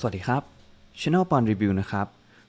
สวัสดีครับ Channel ปอนรีวิวนะครับ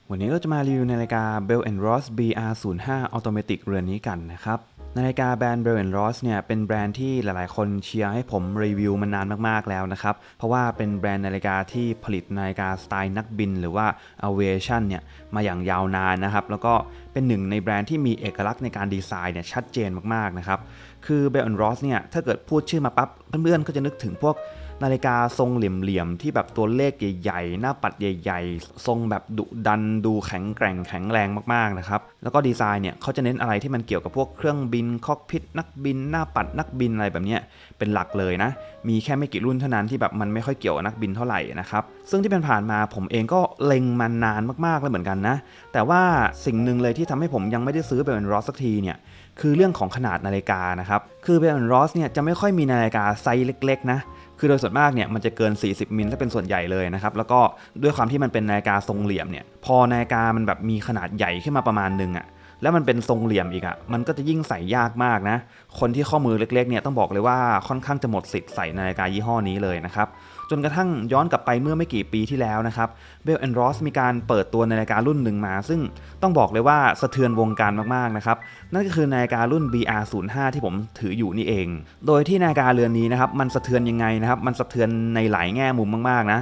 วันนี้ก็จะมารีวิวนาฬิกา Bell Ross BR05 Automatic เรือนนี้กันนะครับ นาฬิกาแบรนด์ Bell Ross เนี่ยเป็นแบรนด์ที่หลายๆ คนเชียร์ให้ผมรีวิวมานานมากๆแล้วนะครับ เพราะว่าเป็นแบรนด์นาฬิกาที่ผลิตนาฬิกาสไตล์นักบิน หรือว่า aviation เนี่ยมาอย่างยาวนานนะครับ แล้วก็เป็นหนึ่งในแบรนด์ที่มีเอกลักษณ์ในการดีไซน์เนี่ยชัดเจนมากๆนะครับ คือ Bell Ross เนี่ยถ้าเกิดพูดชื่อมาปั๊บเพื่อนๆก็จะนึกถึงพวก นาฬิกาทรงเหลี่ยมๆที่แบบตัวเลขใหญ่ๆ หน้าปัดใหญ่ๆ ทรงแบบดุดันดูแข็งแกร่งแข็งแรงมากๆนะครับ แล้วก็ดีไซน์เนี่ยเขาจะเน้นอะไรที่มันเกี่ยวกับพวกเครื่องบินคอกพิทนักบิน หน้าปัดนักบินอะไรแบบนี้เป็นหลักเลยนะ มีแค่ไม่กี่รุ่นเท่านั้นที่แบบมันไม่ค่อยเกี่ยวกับนักบินเท่าไหร่นะครับ ซึ่งที่ผ่านมาผมเองก็เล็งมานานมากๆแล้วเหมือนกันนะ แต่ว่าสิ่งหนึ่งเลยที่ทำให้ผมยังไม่ได้ซื้อเป็นรอสสักทีเนี่ย คือเรื่องของขนาดนาฬิกานะครับ คือเบลรอสเนี่ยจะไม่ค่อยมีนาฬิกาไซส์เล็ก ๆ นะคือโดยส่วนมากเนี่ยมันจะเกิน 40 มิลถ้าเป็นส่วนใหญ่เลยนะครับ แล้วก็ด้วยความที่มันเป็นนาฬิกาทรงเหลี่ยมเนี่ย พอนาฬิกามันแบบมีขนาดใหญ่ขึ้นมาประมาณหนึ่งอะแล้วมันเป็นทรงเหลี่ยมอีกอะมันก็จะยิ่งใส่ยากมากนะ คนที่ข้อมือเล็กๆเนี่ยต้องบอกเลยว่าค่อนข้างจะหมดสิทธิ์ใส่นาฬิกายี่ห้อนี้เลยนะครับ จนกระทั่งย้อนกลับไปเมื่อไม่กี่ปีที่แล้วนะครับเบลแอนด์รอสมีการเปิดตัวนาฬิการุ่นหนึ่งมา ซึ่งต้องบอกเลยว่าสะเทือนวงการมากๆนะครับนั่นก็คือนาฬิการุ่น BR05 ที่ผมถืออยู่นี่เอง โดยที่นาฬิกาเรือนนี้นะครับมันสะเทือนยังไงนะครับมันสะเทือนในหลายแง่มุมมากๆนะ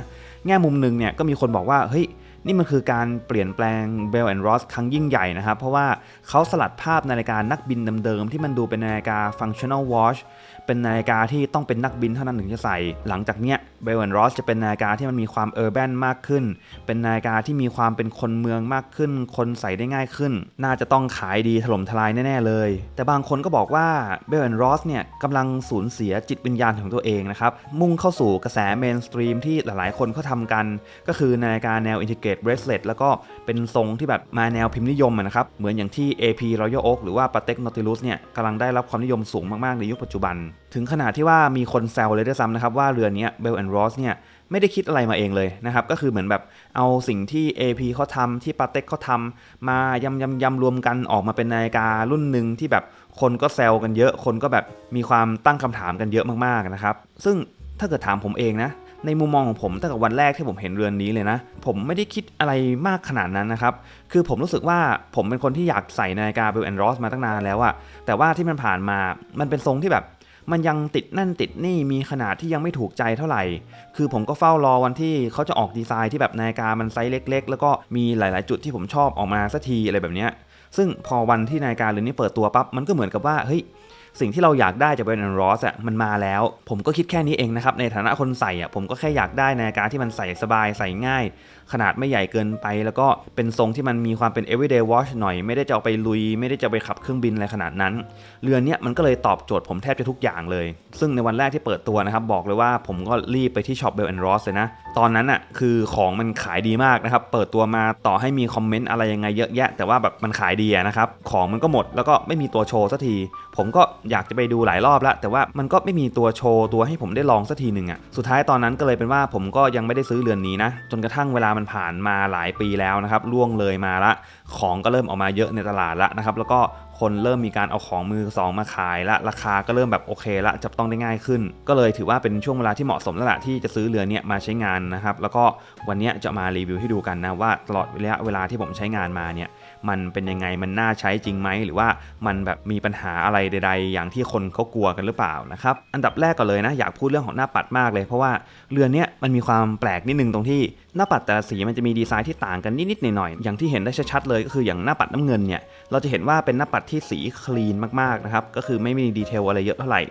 แง่มุมหนึ่งเนี่ยก็มีคนบอกว่าเฮ้ยนี่มันคือการเปลี่ยนแปลง Bell and Ross ครั้งยิ่งใหญ่นะครับ เพราะว่าเขาสลัดภาพนาฬิกานักบินเดิมๆที่มันดูเป็นนาฬิกา functional watch เป็นนาฬิกาที่ต้องเป็นนักบินเท่านั้นถึงจะใส่ หลังจากเนี้ย Bell and Ross จะเป็นนาฬิกาที่มันมีความ urban มากขึ้น เป็นนาฬิกาที่มีความเป็นคนเมืองมากขึ้น คนใส่ได้ง่ายขึ้น น่าจะต้องขายดีถล่มทลายแน่ๆเลย แต่บางคนก็บอกว่า Bell and Ross เนี่ยกำลังสูญเสียจิตวิญญาณของตัวเองนะครับ มุ่งเข้าสู่กระแส mainstream ที่หลายๆ คนเขาทำกัน ก็คือนาฬิกาแนว integrate bracelet แล้วก็เป็นทรงที่แบบมาแนวพิมพ์นิยมนะครับ เหมือนอย่างที่ AP Royal Oak หรือว่า Patek Nautilus เนี่ยกำลังได้รับความนิยมสูงมากๆในยุคปัจจุบันถึงขนาดที่ว่ามีคนแซวเลยด้วยซ้ำนะครับว่าเรือนนี้ Bell and Ross เนี่ยไม่ได้คิดอะไรมาเองเลยนะครับ ก็คือเหมือนแบบเอาสิ่งที่ AP เขาทำที่ Patek เขาทำมายำยำยำรวมกันออกมาเป็นนาฬิการุ่นหนึ่งที่แบบคนก็แซวกันเยอะ คนก็แบบมีความตั้งคำถามกันเยอะมากๆนะครับ ซึ่งถ้าเกิดถามผมเองนะในมุมมองของผมตั้งแต่วันแรกที่ผมเห็นเรือนนี้เลยนะ ผมไม่ได้คิดอะไรมากขนาดนั้นนะครับ คือผมรู้สึกว่าผมเป็นคนที่อยากใส่นาฬิกาเบลแอนด์รอสมาตั้งนานแล้วอะแต่ว่าที่มันผ่านมามันเป็นทรงที่แบบ มันยังติดนั่นติดนี่มีขนาดที่ยังไม่ถูกใจเท่าไหร่ คือผมก็เฝ้ารอวันที่เขาจะออกดีไซน์ที่แบบนาฬิกามันไซส์เล็ก ๆ แล้วก็มีหลาย ๆ จุดที่ผมชอบออกมาสักทีอะไรแบบเนี้ยซึ่งพอวันที่นาฬิกาเรือนนี้เปิดตัวปั๊บมันก็เหมือนกับว่าเฮ้ย สิ่งที่เราอยากได้จากแบรนด์รอสอะมันมาแล้ว ผมก็คิดแค่นี้เองนะครับ ในฐานะคนใส่อะผมก็แค่อยากได้นาฬิกาที่มันใส่สบายใส่ง่าย ขนาดไม่ใหญ่เกินไป แล้วก็เป็นทรงที่มันมีความเป็น everyday watch หน่อย ไม่ได้จะเอาไปลุย ไม่ได้จะไปขับเครื่องบินอะไรขนาดนั้น เรือนเนี้ยมันก็เลยตอบโจทย์ผมแทบจะทุกอย่างเลย ซึ่งในวันแรกที่เปิดตัวนะครับบอกเลยว่าผมก็รีบไปที่ช็อปเบลแอนด์รอสเลยนะตอนนั้นอะคือของมันขายดีมากนะครับเปิดตัวมาต่อให้มีคอมเมนต์อะไรยังไงเยอะแยะ แต่ว่าแบบมันขายดีนะครับของมันก็หมดแล้วก็ไม่มีตัวโชว์สักทีผมก็อยากจะไปดูหลายรอบแล้ว แต่ว่ามันก็ไม่มีตัวโชว์ตัวให้ผมได้ลองสักทีหนึ่งอะสุดท้ายตอนนั้นก็เลยเป็นว่าผมก็ยังไม่ได้ซื้อเรือนนี้นะจนกระทั่งเวลามันผ่านมาหลายปีแล้วนะครับล่วงเลยมาละ ของก็เริ่มออกมาเยอะในตลาดละนะครับ แล้วก็คนเริ่มมีการเอาของมือสองมาขายละราคาก็เริ่มแบบโอเคละจับต้องได้ง่ายขึ้น ก็เลยถือว่าเป็นช่วงเวลาที่เหมาะสมแล้วล่ะที่จะซื้อเรือเนี้ยมาใช้งานนะครับ แล้วก็วันนี้จะมารีวิวให้ดูกันนะว่าตลอดระยะเวลาที่ผมใช้งานมาเนี่ยมันเป็นยังไงมันน่าใช้จริงไหมหรือว่ามันแบบมีปัญหาอะไรใด ๆ อย่างที่คนเขากลัวกันหรือเปล่านะครับอันดับแรกก่อนเลยนะอยากพูดเรื่องของหน้าปัดมากเลยเพราะว่าเรือนเนี้ยมันมีความแปลกนิดนึงตรงที่หน้าปัดแต่ละสีมันจะมีดีไซน์ที่ต่างกันนิดๆหน่อยๆอย่างที่เห็นได้ชัดๆเลยก็คืออย่างหน้าปัดน้ำเงินเนี่ยเราจะเห็นว่าเป็นหน้าปัดที่สีคลีนมากๆนะครับก็คือไม่มีดีเทลอะไรเยอะเท่าไหร่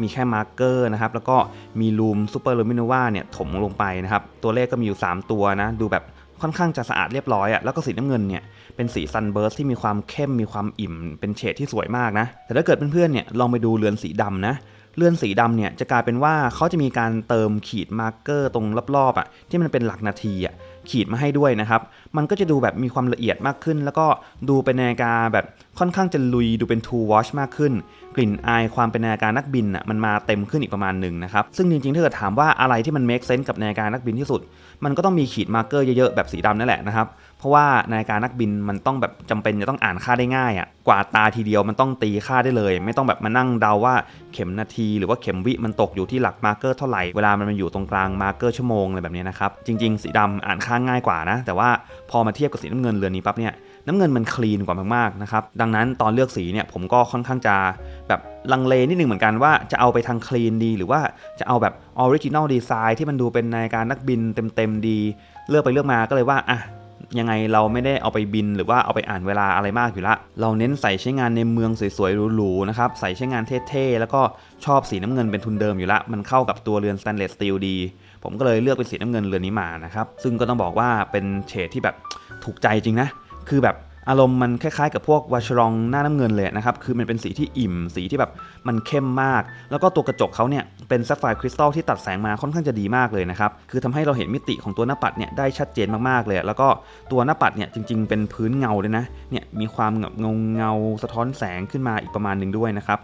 มีแค่มาร์กเกอร์นะครับแล้วก็มีลูมซูเปอร์ลูมิโนวาเนี่ยถมลงไปนะครับตัวเลขก็มีอยู่ 3 ตัวนะดูแบบค่อนข้างจะสะอาดเรียบร้อยอะแล้วก็สีน้ำเงินเนี่ยเป็นสีซันเบิร์สที่มีความเข้มมีความอิ่ม เป็นเฉดที่สวยมากนะแต่ถ้าเกิดเพื่อนๆเนี่ยลองไปดูเรือนสีดำนะเรือนสีดำเนี่ยจะกลายเป็นว่าเขาจะมีการเติมขีดมาร์กเกอร์ตรงรอบๆอะที่มันเป็นหลักนาทีอะ ขีดมาให้ด้วยนะครับ มันก็จะดูแบบมีความละเอียดมากขึ้น แล้วก็ดูเป็นนาฬิกาแบบค่อนข้างจะลุยดูเป็น two watch มากขึ้น กลิ่นอายความเป็นนาฬิกานักบินอะมันมาเต็มขึ้นอีกประมาณหนึ่งนะครับซึ่งจริงๆถ้าเกิดถามว่าอะไรที่มัน make sense กับนาฬิกานักบินที่สุด มันก็ต้องมีขีดมาร์เกอร์เยอะๆแบบสีดำนั่นแหละนะครับเพราะว่านาฬิกานักบินมันต้องแบบจำเป็นจะต้องอ่านค่าได้ง่ายอะกว่าตาทีเดียวมันต้องตีค่าได้เลย ไม่ต้องแบบมานั่งเดาว่าเข็มนาทีหรือว่าเข็มวิมันตกอยู่ที่หลักมาร์เกอร์เท่าไหร่เวลามันมาอยู่ตรงกลางมาร์เกอร์ชั่วโมงอะไรแบบนี้นะครับจริง ๆ สีดำอ่านค่าง่ายกว่านะ แต่ว่าพอมาเทียบกับสีน้ำเงินเรือนนี้ปั๊บเนี่ย น้ำเงินมันคลีนกว่ามากๆนะครับดังนั้นตอนเลือกสีเนี่ยผมก็ค่อนข้างจะแบบลังเลนิดนึงเหมือนกันว่าจะเอาไปทางคลีนดี หรือว่าจะเอาแบบออริจินอลดีไซน์ที่มันดูเป็นนาฬิการนักบินเต็มๆดี เลือกไปเลือกมาก็เลยว่าอะยังไงเราไม่ได้เอาไปบินหรือว่าเอาไปอ่านเวลาอะไรมากอยู่ละ เราเน้นใส่ใช้งานในเมืองสวยๆหรูๆนะครับ ใส่ใช้งานเท่ๆ แล้วก็ชอบสีน้ำเงินเป็นทุนเดิมอยู่ละ มันเข้ากับตัวเรือนสแตนเลสสตีลดี ผมก็เลยเลือกเป็นสีน้ำเงินเรือนนี้มานะครับ ซึ่งก็ต้องบอกว่าเป็นเฉดที่แบบถูกใจจริงนะ คือแบบอารมณ์มันคล้ายๆกับพวกวาชรองหน้าน้ำเงินเลยนะครับ คือมันเป็นสีที่อิ่ม สีที่แบบมันเข้มมาก แล้วก็ตัวกระจกเขาเนี่ยเป็นซัฟไฟร์คริสตัลที่ตัดแสงมาค่อนข้างจะดีมากเลยนะครับ คือทำให้เราเห็นมิติของตัวหน้าปัดเนี่ยได้ชัดเจนมากๆเลย แล้วก็ตัวหน้าปัดเนี่ยจริงๆเป็นพื้นเงาเลยนะ เนี่ยมีความเงาเงาสะท้อนแสงขึ้นมาอีกประมาณหนึ่งด้วยนะครับ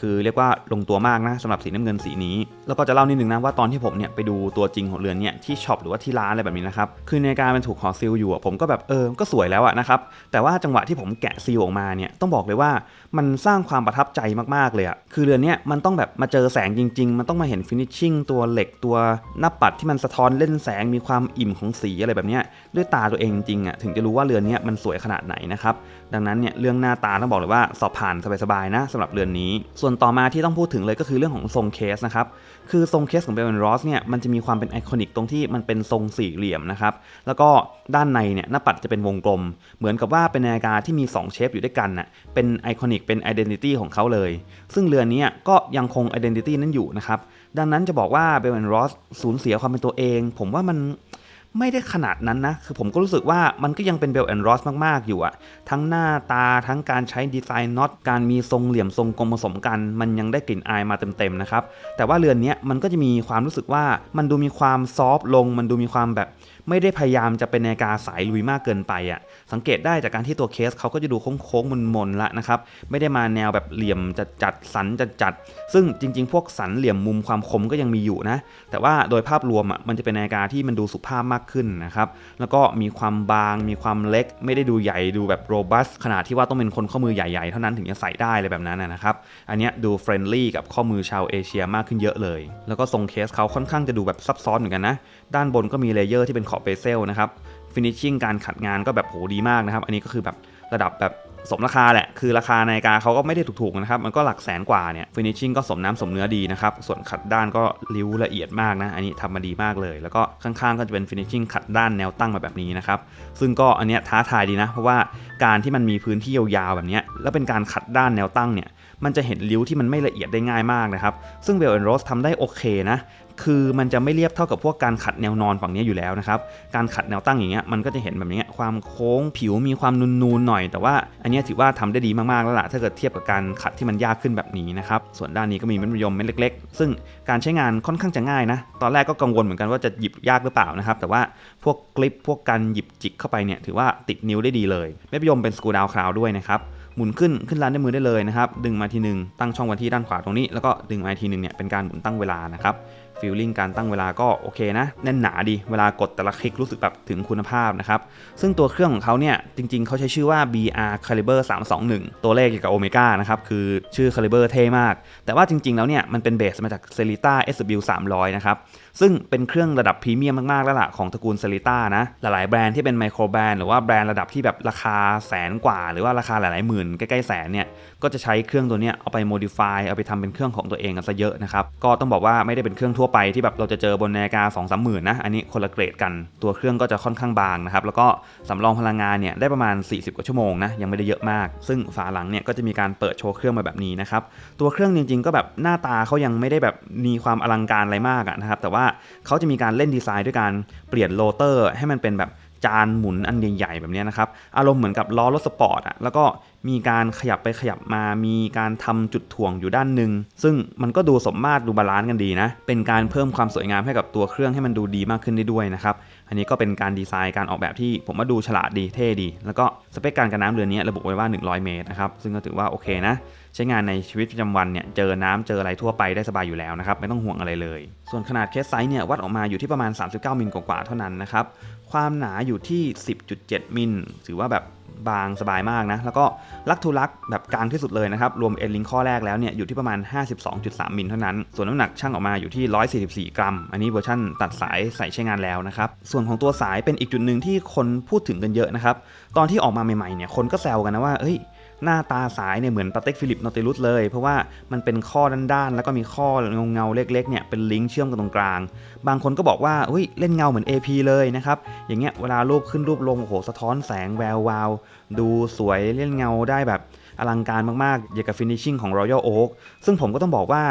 คือเรียกว่าลงตัวมากนะสำหรับสีน้ำเงินสีนี้ แล้วก็จะเล่านิดนึงนะว่าตอนที่ผมเนี่ยไปดูตัวจริงของเรือนเนี่ยที่ช็อปหรือว่าที่ร้านอะไรแบบนี้นะครับคือในการมันถูกห่อซีลอยู่ผมก็แบบเออก็สวยแล้วอะนะครับแต่ว่าจังหวะที่ผมแกะซีลออกมาเนี่ยต้องบอกเลยว่ามันสร้างความประทับใจมากๆเลยอะคือเรือนเนี้ยมันต้องแบบมาเจอแสงจริง ๆ มันต้องมาเห็นฟินิชชิ่งตัวเหล็กตัวหน้าปัดที่มันสะท้อนเล่นแสงมีความอิ่มของสีอะไรแบบนี้ด้วยตาตัวเองจริงๆอะถึงจะรู้ว่าเรือนเนี้ยมันสวยขนาดไหนนะครับดังนั้นเนี่ยเรื่องหน้าตาต้องบอกเลยว่าสอบผ่านสบายๆนะสำหรับเรือนนี้ ส่วนต่อมาที่ต้องพูดถึงเลยก็คือเรื่องของทรงเคสนะครับคือทรงเคสของเบล n รอสเนี่ยมันจะมีความเป็นไอคอนิกตรงที่มันเป็นทรงสี่เหลี่ยมนะครับแล้วก็ด้านในเนี่ยหน้าปัดจะเป็นวงกลม เหมือนกับว่าเป็นนาฬิกาที่มี 2 เชฟอยู่ด้วยกันน่ะเป็นไอคอนิกเป็นไอดีนิตี้ของเขาเลย ซึ่งเรือนนี้ก็ยังคงไอดีนิตี้นั้นอยู่นะครับดังนั้นจะบอกว่าเบล n รอสสูญเสียความเป็นตัวเอง ผมว่ามัน ไม่ได้ขนาดนั้นนะ คือผมก็รู้สึกว่ามันก็ยังเป็นเบลแอนด์รอสมาก ๆ อยู่อะทั้งหน้าตาทั้งการใช้ดีไซน์น็อตการมีทรงเหลี่ยมทรงกลมผสมกัน มันยังได้กลิ่นอายมาเต็ม ๆ นะครับ แต่ว่าเรือนนี้มันก็จะมีความรู้สึกว่ามันดูมีความซอฟต์ลง มันดูมีความแบบ ไม่ได้พยายามจะเป็นนาฬิกาสายลุยมากเกินไปอะสังเกตได้จากการที่ตัวเคสเขาก็จะดูโค้งๆมนๆละนะครับไม่ได้มาแนวแบบเหลี่ยมจัดจัดสันจัดจัดซึ่งจริง ๆ พวกสันเหลี่ยมมุมความคมก็ยังมีอยู่นะแต่ว่าโดยภาพรวมอะมันจะเป็นนาฬิกาที่มันดูสุภาพมากขึ้นนะครับแล้วก็มีความบางมีความเล็ก ไม่ได้ดูใหญ่ดูแบบโรบัสขนาดที่ว่าต้องเป็นคนข้อมือใหญ่ๆ เท่านั้นถึงจะใส่ได้เลยแบบนั้นนะครับอันเนี้ยดูเฟรนลี่กับข้อมือชาวเอเชียมากขึ้นเยอะเลย แล้วก็ทรงเคสเขาค่อนข้างจะดูแบบซับซ้อนเหมือนกันนะด้านบนก็มีเลเยอร์ที่เป็นอบเบเซลนะครับฟินิชชิ่งการขัดงานก็แบบโหดีมากนะครับ อันนี้ก็คือแบบระดับแบบสมราคาแหละ คือราคานาฬิกาเขาก็ไม่ได้ถูกๆนะครับ มันก็หลักแสนกว่าเนี่ยฟินิชชิ่งก็สมน้ำสมเนื้อดีนะครับ ส่วนขัดด้านก็ริ้วละเอียดมากนะ อันนี้ทำมาดีมากเลย แล้วก็ข้างๆ ก็จะเป็นฟินิชชิ่งขัดด้านแนวตั้งมาแบบนี้นะครับ ซึ่งก็อันเนี้ยท้าทายดีนะ เพราะว่าการที่มันมีพื้นที่ยาวๆแบบเนี้ยแล้วเป็นการขัดด้านแนวตั้งเนี่ย มันจะเห็นริ้วที่มันไม่ละเอียดได้ง่ายมากนะครับ ซึ่งเบลแอนด์โรสทำได้โอเคนะ คือมันจะไม่เรียบเท่ากับพวกการขัดแนวนอนฝั่งนี้อยู่แล้วนะครับ การขัดแนวตั้งอย่างเงี้ยมันก็จะเห็นแบบนี้ความโค้งผิวมีความนูนๆหน่อย แต่ว่าอันนี้ถือว่าทำได้ดีมากๆแล้วล่ะถ้าเกิดเทียบกับการขัดที่มันยากขึ้นแบบนี้นะครับ ส่วนด้านนี้ก็มีเม็ดมะยมเม็ดเล็ก ๆ ซึ่งการใช้งานค่อนข้างจะง่ายนะ ตอนแรกก็กังวลเหมือนกันว่าจะหยิบยากหรือเปล่านะครับ แต่ว่าพวกกลิปพวกการหยิบจิกเข้าไปเนี่ยถือว่าติดนิ้วได้ดีเลยเม็ดมะยมเป็นสกูดาวคราวด้วยนะครับหมุนขึ้นขึ้นร้านด้วยมือได้เลยนะครับดึงมาทีหนึ่งตั้งช่องไว้ที่ด้านขวาตรงนี้แล้วก็ดึงมาทีหนึ่งเนี่ยเป็นการหมุนตั้งเวลานะครับ ฟีลลิ่งการตั้งเวลาก็โอเคนะ แน่นหนาดีเวลากดแต่ละคลิกรู้สึกแบบถึงคุณภาพนะครับ ซึ่งตัวเครื่องของเขาเนี่ยจริงๆ เขาใช้ชื่อว่า BR Caliber 321 ตัวเลขเกี่ยวกับโอเมก้านะครับ คือชื่อ Caliber เท่มาก แต่ว่าจริงๆ แล้วเนี่ยมันเป็นเบสมาจาก Celita SW 300 นะครับ ซึ่งเป็นเครื่องระดับพรีเมียมมากๆ แล้วล่ะของตระกูลเซ l ิต้านะ หลายๆแบรนด์ที่เป็นไมโครแบรนด์หรือว่าแบรนด์ระดับที่แบบราคาแสนกว่า หรือว่าราคาหลายๆหมื่นใกล้ๆแสนเนี่ยก็จะใช้เครื่องตัวเนี้ยเอาไปโมดิฟายเอาไปทำเป็นเครื่องของตัวเองกันซะเยอะนะครับก็ต้องบอกว่าไม่ได้เป็นเครื่องทั่วไปที่แบบเราจะเจอบนนาฬิกา2 3หมื่นนะอันนี้คนละเกรดกันตัวเครื่องก็จะค่อนข้างบางนะครับแล้วก็สำรองพลังงานเนี่ยได้ประมาณ 40 กว่าชั่วโมงนะยังไม่ได้เยอะมาก ซึ่งฝาหลังเนี่ยก็จะมีการเปิดโชว์เครื่องมาแบบนี้นะครับตัวเครื่องจริงๆ ก็แบบหน้าตาเขายังไม่ได้แบบมีความอลังการอะไรมากนะครับแต่ว่าเขาจะมีการเล่นดีไซน์ด้วยการเปลี่ยนโรเตอร์ให้มันเป็นแบบ จานหมุนอันใหญ่ๆแบบนี้นะครับ อารมณ์เหมือนกับล้อรถสปอร์ตอะแล้วก็มีการขยับไปขยับมา มีการทำจุดถ่วงอยู่ด้านหนึ่ง ซึ่งมันก็ดูสมมาตรดูบาลานซ์กันดีนะ เป็นการเพิ่มความสวยงามให้กับตัวเครื่องให้มันดูดีมากขึ้นได้ด้วยนะครับ อันนี้ก็เป็นการดีไซน์การออกแบบที่ผมว่าดูฉลาดดีเท่ดี แล้วก็สเปคการกันน้ำเรือนี้ระบุไว้ว่า 100 เมตรนะครับ ซึ่งก็ถือว่าโอเคนะ ใช้งานในชีวิตประจำวันเนี่ยเจอน้ำเจออะไรทั่วไปได้สบายอยู่แล้วนะครับไม่ต้องห่วงอะไรเลย ส่วนขนาดเคสไซส์เนี่ยวัดออกมาอยู่ที่ประมาณ 39 มิลกว่าๆเท่านั้นนะครับ ความหนาอยู่ที่ 10.7 มิลถือว่าแบบบางสบายมากนะ แล้วก็ลักทูลักแบบกลางที่สุดเลยนะครับ รวมเอ็นลิงข้อแรกแล้วเนี่ยอยู่ที่ประมาณ 52.3 มิลเท่านั้น ส่วนน้ำหนักช่างออกมาอยู่ที่ 144 กรัม อันนี้เวอร์ชั่นตัดสายใส่ใช้งานแล้วนะครับ ส่วนของตัวสายเป็นอีกจุดหนึ่งที่คนพูดถึงกันเยอะนะครับ ตอนที่ออกมาใหม่ๆเนี่ยคนก็แซวกันนะว่า เอ้ย หน้าตาสายเนี่ยเหมือนปาเต็กฟิลิปนอติลุสเลย เพราะว่ามันเป็นข้อด้านๆ แล้วก็มีข้อเงาๆเล็กๆเนี่ยเป็นลิงก์เชื่อมกันตรงกลาง บางคนก็บอกว่าเฮ้ยเล่นเงาเหมือน AP เลยนะครับ อย่างเงี้ยเวลารูปขึ้นรูปลงโอ้โหสะท้อนแสงแวววาวดูสวยเล่นเงาได้แบบอลังการมากๆอย่างกับฟินิชชิ่งของ Royal Oak ซึ่งผมก็ต้องบอกว่า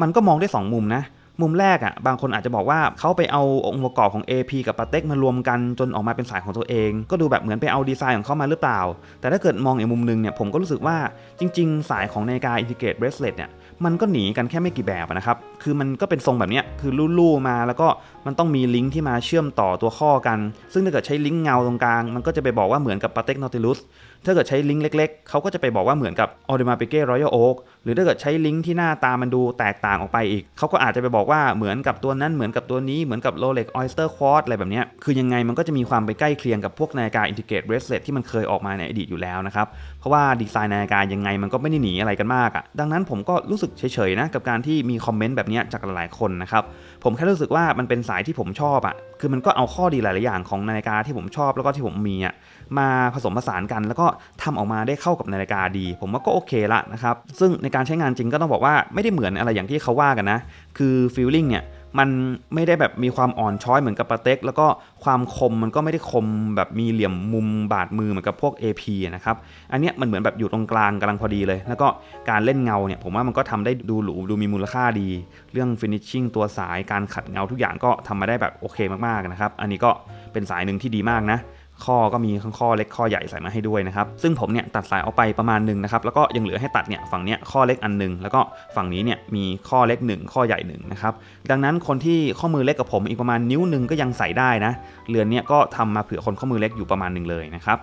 มันก็มองได้ 2 มุมนะ มุมแรกอะ่ะบางคนอาจจะบอกว่าเขาไปเอาองค์ประกอบของ AP กับปาเต็กมารวมกันจนออกมาเป็นสายของตัวเอง ก็ดูแบบเหมือนไปเอาดีไซน์ของเขามาหรือเปล่า แต่ถ้าเกิดมองอีกมุมนึงเนี่ยผมก็รู้สึกว่าจริง ๆ สายของนาฬิกาอินทิเกรตเบรสเลตเนี่ย มันก็หนีกันแค่ไม่กี่แบบนะครับ คือมันก็เป็นทรงแบบนี้คือลู่ๆมาแล้วก็มันต้องมีลิงก์ที่มาเชื่อมต่อตัวข้อกัน ซึ่งถ้าเกิดใช้ลิงก์เงาตรงกลาง มันก็จะไปบอกว่าเหมือนกับปาเต็กนอติลุส ถ้าเกิดใช้ลิงก์เล็ก ๆ เขาก็จะไปบอกว่าเหมือนกับ a u d e m a p i q u e Royal Oak หรือถ้าเกิดใช้ลิงก์ที่หน้าตามันดูแตกต่างออกไปอีก เขาก็อาจจะไปบอกว่าเหมือนกับตัวนั้นเหมือนกับตัวนี้เหมือนกับ Rolex Oyster Quartz อะไรแบบนี้คือยังไงมันก็จะมีความไปใกล้เคียงกับพวกนาฬิกา Integrate Bracelet ที่มันเคยออกมาในอดีตอยู่แล้วนะครับเพราะว่าดีไซน์นาฬิกายังไงมันก็ไม่ได้หนีอะไรกันมากอะ่ะดังนั้นผมก็รู้สึกเฉยๆนะกับการที่มีคอมเมนต์แบบนี้จากหลายๆคนนะครับผมแค่รู้สึกว่ามันเป็นสายที่ผมชอบอะ่ะคือมันก็เอาข้อดีหลายๆอย่างของนาฬิกาที่ผมชอบแล้วก็ที่ผมมีอะมาผสมผสานกัน แล้วก็ทำออกมาได้เข้ากับนาฬิกาดี ผมว่าก็โอเคละนะครับซึ่งในการใช้งานจริงก็ต้องบอกว่าไม่ได้เหมือนอะไรอย่างที่เขาว่ากันนะคือฟีลลิ่งเนี่ย มันไม่ได้แบบมีความอ่อนช้อยเหมือนกับปาเต็กแล้วก็ความคมมันก็ไม่ได้คมแบบมีเหลี่ยมมุมบาดมือเหมือนกับพวก AP นะครับ อันเนี้ยมันเหมือนแบบอยู่ตรงกลางกำลังพอดีเลย แล้วก็การเล่นเงาเนี่ยผมว่ามันก็ทำได้ดูหรูดูมีมูลค่าดี เรื่องฟินิชชิ่งตัวสายการขัดเงาทุกอย่างก็ทำมาได้แบบโอเคมากๆนะครับ อันนี้ก็เป็นสายหนึ่งที่ดีมากนะ ข้อก็มีข้างข้อเล็กข้อใหญ่ใส่มาให้ด้วยนะครับ ซึ่งผมเนี่ยตัดสายออกไปประมาณหนึ่งนะครับแล้วก็ยังเหลือให้ตัดเนี่ยฝั่งเนี้ยข้อเล็กอันหนึ่งแล้วก็ฝั่งนี้เนี่ยมีข้อเล็กหนึ่งข้อใหญ่หนึ่งนะครับดังนั้นคนที่ข้อมือเล็กกับผมอีกประมาณนิ้วหนึ่งก็ยังใส่ได้นะเรือนเนี่ยก็ทำมาเผื่อคนข้อมือเล็กอยู่ประมาณหนึ่งเลยนะครับ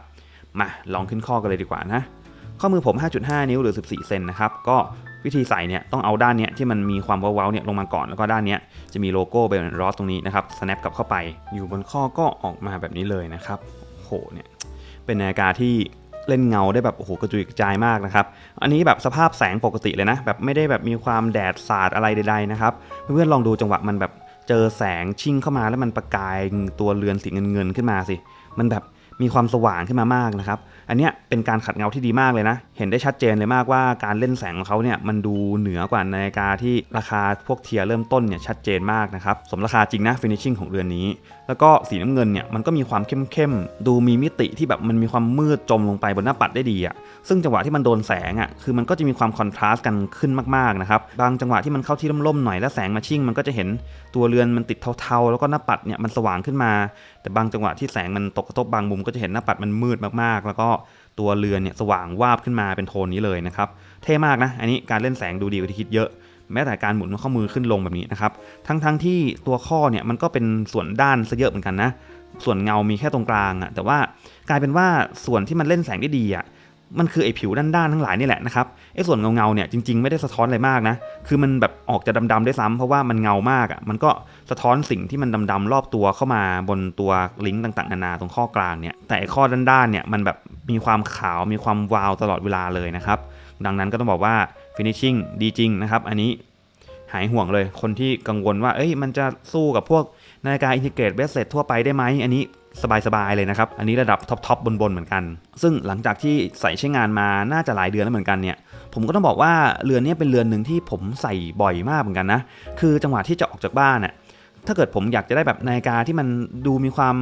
มาลองขึ้นข้อกันเลยดีกว่านะข้อมือผม 5.5 นิ้วหรือ 14 เซนนะครับก็วิธีใส่เนี่ยต้องเอาด้านเนี้ยที่มันมีความเว้าๆเนี่ยลงมาก่อนแล้วก็ด้านเนี้ยจะมีโลโก้เบลล์รอสตรงนี้นะครับ snap กลับเข้าไป อยู่บนข้อก็ออกมาแบบนี้เลยนะครับ โหเนี่ยเป็นนาฬิกาที่เล่นเงาได้แบบโอ้โหกระจุยกระจายมากนะครับ อันนี้แบบสภาพแสงปกติเลยนะ แบบไม่ได้แบบมีความแดดสาดอะไรใดๆนะครับ เพื่อนๆลองดูจังหวะมันแบบเจอแสงชิ่งเข้ามาแล้วมันประกายตัวเรือนสีเงินๆขึ้นมาสิ มันแบบ มีความสว่างขึ้นมามากนะครับ อันเนี้ยเป็นการขัดเงาที่ดีมากเลยนะ เห็นได้ชัดเจนเลยมากว่าการเล่นแสงของเขาเนี่ยมันดูเหนือกว่านาฬิกาที่ราคาพวกเทียเริ่มต้นเนี่ยชัดเจนมากนะครับ สมราคาจริงนะฟินิชชิ่งของเรือนนี้ แล้วก็สีน้ำเงินเนี่ยมันก็มีความเข้มๆ ดูมีมิติที่แบบมันมีความมืดจมลงไปบนหน้าปัดได้ดีอะซึ่งจังหวะที่มันโดนแสงอะคือมันก็จะมีความคอนทราสต์กันขึ้นมากๆนะครับ บางจังหวะที่มันเข้าที่ร่มๆหน่อยแล้วแสงมาชิ่ง มันก็จะเห็นตัวเรือนมันติดเทาๆ แล้วก็หน้าปัดเนี่ยมันสว่างขึ้นมา แต่บางจังหวะที่แสงมันตกกระทบบางมุมก็จะเห็นหน้าปัดมันมืดมากๆ แล้วก็ตัวเรือนเนี่ยสว่างวาบขึ้นมาเป็นโทนนี้เลยนะครับ เท่มากนะ อันนี้การเล่นแสงดูดีกว่าที่คิดเยอะแม้แต่การหมุนข้อมือขึ้นลงแบบนี้นะครับ ทั้งๆที่ตัวข้อเนี่ยมันก็เป็นส่วนด้านซะเยอะเหมือนกันนะ ส่วนเงามีแค่ตรงกลางอะแต่ว่ากลายเป็นว่าส่วนที่มันเล่นแสงได้ดีอะ มันคือไอ้ผิวด้านๆทั้งหลายนี่แหละนะครับไอ้ส่วนเงาๆเนี่ยจริงๆไม่ได้สะท้อนอะไรมากนะ คือมันแบบออกจะดำๆด้วยซ้ำเพราะว่ามันเงามากอะ่ะมันก็สะท้อนสิ่งที่มันดำๆรอบตัวเข้ามาบนตัวลิงก์ต่างๆนานาตรงข้อกลางเนี่ยแต่ไอ้ข้อด้านๆเนี่ยมันแบบมีความขาวมีความวาวตลอดเวลาเลยนะครับดังนั้นก็ต้องบอกว่า finishing ดีจริงนะครับอันนี้หายห่วงเลยคนที่กังวลว่าเอ้ยมันจะสู้กับพวกนาฬิกาอินทิเกรตเบสเซตทั่วไปได้ไหมอันนี้ สบายๆเลยนะครับ อันนี้ระดับท็อปๆบนๆเหมือนกัน ซึ่งหลังจากที่ใส่ใช้งานมาน่าจะหลายเดือนแล้วเหมือนกันเนี่ย ผมก็ต้องบอกว่าเรือนนี้เป็นเรือนหนึ่งที่ผมใส่บ่อยมากเหมือนกันนะ คือจังหวะที่จะออกจากบ้านเนี่ย ถ้าเกิดผมอยากจะได้แบบนาฬิกาที่มันดูมีความ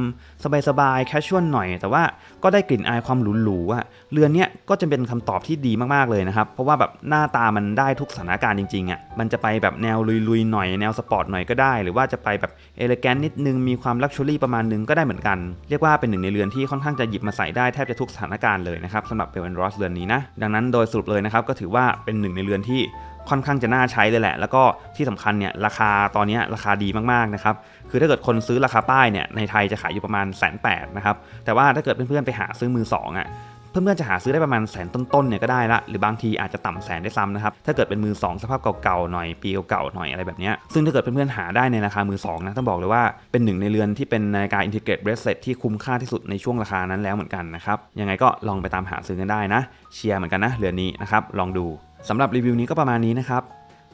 สบายๆแคชชวลหน่อย แต่ว่าก็ได้กลิ่นอายความหรูๆอะเรือนเนี้ยก็จะเป็นคำตอบที่ดีมากๆเลยนะครับ เพราะว่าแบบหน้าตามันได้ทุกสถานการณ์จริงๆอะมันจะไปแบบแนวลุยๆหน่อยแนวสปอร์ตหน่อยก็ได้ หรือว่าจะไปแบบเอเลแกนนิดนึงมีความลักชัวรี่ประมาณนึงก็ได้เหมือนกัน เรียกว่าเป็นหนึ่งในเรือนที่ค่อนข้างจะหยิบมาใส่ได้แทบจะทุกสถานการณ์เลยนะครับสำหรับเบลแอนรอสเรือนนี้นะดังนั้นโดยสรุปเลยนะครับก็ถือว่าเป็นหนึ่งในเรือนที่ ค่อนข้างจะน่าใช้เลยแหละ แล้วก็ที่สำคัญเนี่ยราคาตอนนี้ราคาดีมากๆนะครับ คือถ้าเกิดคนซื้อราคาป้ายเนี่ยในไทยจะขายอยู่ประมาณแสนแปดนะครับ แต่ว่าถ้าเกิดเพื่อนๆไปหาซื้อมือสองอะเพื่อนๆจะหาซื้อได้ประมาณแสนต้นๆเนี่ยก็ได้ละหรือบางทีอาจจะต่ำแสนได้ซ้ำนะครับถ้าเกิดเป็นมือสองสภาพเก่าๆหน่อยปีเก่าๆหน่อยอะไรแบบเนี้ยซึ่งถ้าเกิดเพื่อนๆหาได้ในราคามือสองนะต้องบอกเลยว่าเป็นหนึ่งในเรือนที่เป็นนาฬิกาอินทิเกรตเบรสเลตที่คุ้มค่าที่สุดในช่วงราคานั้นแล้วเหมือนกันนะครับยังไงก็ลองไปตามหาซื้อกันได้นะ เชียร์เหมือนกันนะเรือนนี้นะครับลองดู สำหรับรีวิวนี้ก็ประมาณนี้นะครับ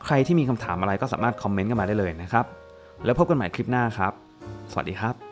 ใครที่มีคำถามอะไรก็สามารถคอมเมนต์กันมาได้เลยนะครับ แล้วพบกันใหม่คลิปหน้าครับ สวัสดีครับ